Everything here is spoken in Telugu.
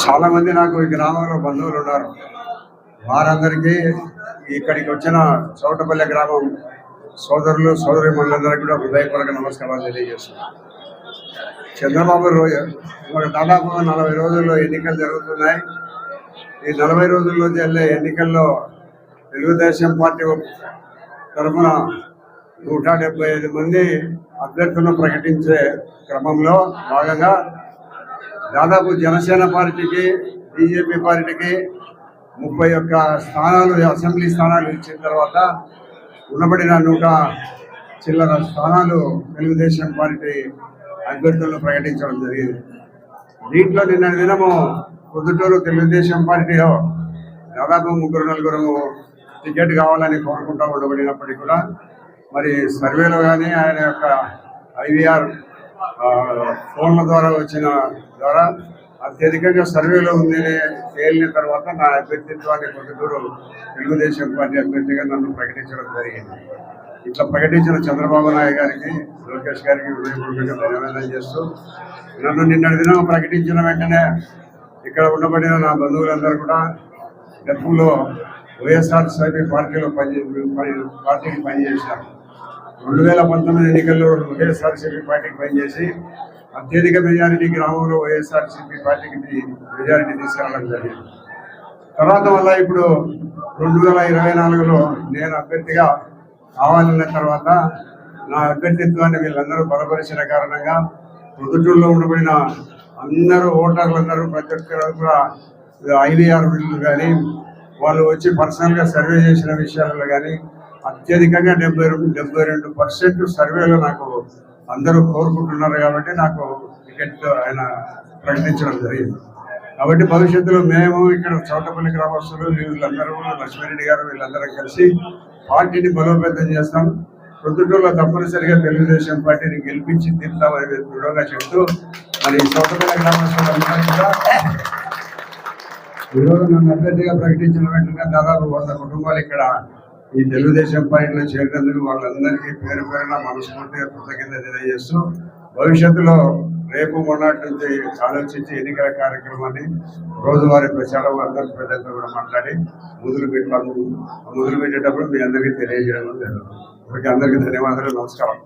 చాలా మంది నాకు ఈ గ్రామంలో బంధువులు ఉన్నారు. వారందరికీ ఇక్కడికి వచ్చిన చోటపల్లె గ్రామం సోదరులు సోదరి మండలందరికీ కూడా హృదయపూర్వక నమస్కారాలు తెలియజేస్తున్నాను. చంద్రబాబు రోజు ఒక దాదాపు నలభై రోజుల్లో ఎన్నికలు జరుగుతున్నాయి. ఈ నలభై రోజుల్లో జరిగే ఎన్నికల్లో తెలుగుదేశం పార్టీ తరఫున నూట డెబ్బై ఐదు మంది అభ్యర్థులను ప్రకటించే క్రమంలో భాగంగా దాదాపు జనసేన పార్టీకి బీజేపీ పార్టీకి ముప్పై ఒక్క స్థానాలు అసెంబ్లీ స్థానాలు ఇచ్చిన తర్వాత ఉన్నబడిన నూట చిల్లర స్థానాలు తెలుగుదేశం పార్టీ అభ్యర్థులను ప్రకటించడం జరిగింది. దీంట్లో నిన్న దినము పొద్దుటూరు తెలుగుదేశం పార్టీలో దాదాపు ముగ్గురు నలుగురు టికెట్ కావాలని కోరుకుంటూ ఉండబడినప్పటికీ కూడా మరి సర్వేలో కానీ ఆయన యొక్క ఐవీఆర్ ఫోన్ల ద్వారా వచ్చిన ద్వారా అత్యధికంగా సర్వేలో ఉంది తేలిన తర్వాత నా అభ్యర్థిత్వాన్ని పొద్దుటూరు తెలుగుదేశం పార్టీ అభ్యర్థిగా నన్ను ప్రకటించడం జరిగింది. ఇట్లా ప్రకటించిన చంద్రబాబు నాయుడు గారికి లోకేష్ గారికి హృదయపూర్వకంగా ధన్యవాదాలు చేస్తూ నన్ను నిన్నటి దినం ప్రకటించిన వెంటనే ఇక్కడ ఉండబడిన నా బంధువులందరూ కూడా గతంలో వైఎస్ఆర్సీపీ పార్టీలో పని పని- పార్టీకి పనిచేశారు. రెండు వేల పంతొమ్మిది ఎన్నికల్లో వైఎస్ఆర్సీపీ పార్టీకి పనిచేసి అత్యధిక మెజారిటీ గ్రామంలో వైఎస్ఆర్సీపీ పార్టీకి మెజారిటీ తీసుకురావడం జరిగింది. తర్వాత వల్ల ఇప్పుడు రెండు వేల ఇరవై నాలుగులో నేను అభ్యర్థిగా కావాలన్న తర్వాత నా అభ్యర్థిత్వాన్ని వీళ్ళందరూ బలపరిచిన కారణంగా పొద్దుటూరులో ఉండబడిన అందరూ ఓటర్లందరూ ప్రతి ఒక్కరు కూడా ఐడిఆర్ బిల్లు కానీ వాళ్ళు వచ్చి పర్సనల్గా సర్వే చేసిన విషయాలలో కానీ అత్యధికంగా డెబ్బై రెండు డెబ్బై రెండు పర్సెంట్ సర్వేలో నాకు అందరూ కోరుకుంటున్నారు కాబట్టి నాకు టికెట్ ఆయన ప్రకటించడం జరిగింది. కాబట్టి భవిష్యత్తులో మేము ఇక్కడ చౌటపల్లి గ్రామస్తులు వీళ్ళందరూ లక్ష్మీరెడ్డి గారు వీళ్ళందరం కలిసి పార్టీని బలోపేతం చేస్తాం. ప్రొద్దుటూరులో తప్పనిసరిగా తెలుగుదేశం పార్టీని గెలిపించి తీరుతామని దృఢంగా చెప్తూ మరి చౌటపల్లి గ్రామస్తులందరూ కూడా ఈరోజు నన్ను అభ్యర్థిగా ప్రకటించిన వెంటనే దాదాపు వంద కుటుంబాలు ఇక్కడ ఈ తెలుగుదేశం పార్టీలో చేరినందుకు వాళ్ళందరికీ పేరు పేరున మనస్ఫూర్తిగా కృతజ్ఞత తెలియజేస్తూ భవిష్యత్తులో రేపు మొన్నటి నుంచి ఆలోచించి ఎన్నికల కార్యక్రమాన్ని రోజువారీ ప్రచారం అందరి ప్రజలతో కూడా మాట్లాడి ముదులు పెట్టాము ముదులు పెట్టేటప్పుడు మీ అందరికీ తెలియజేయడం జరుగుతుంది. అందరికీ ధన్యవాదాలు నమస్కారం.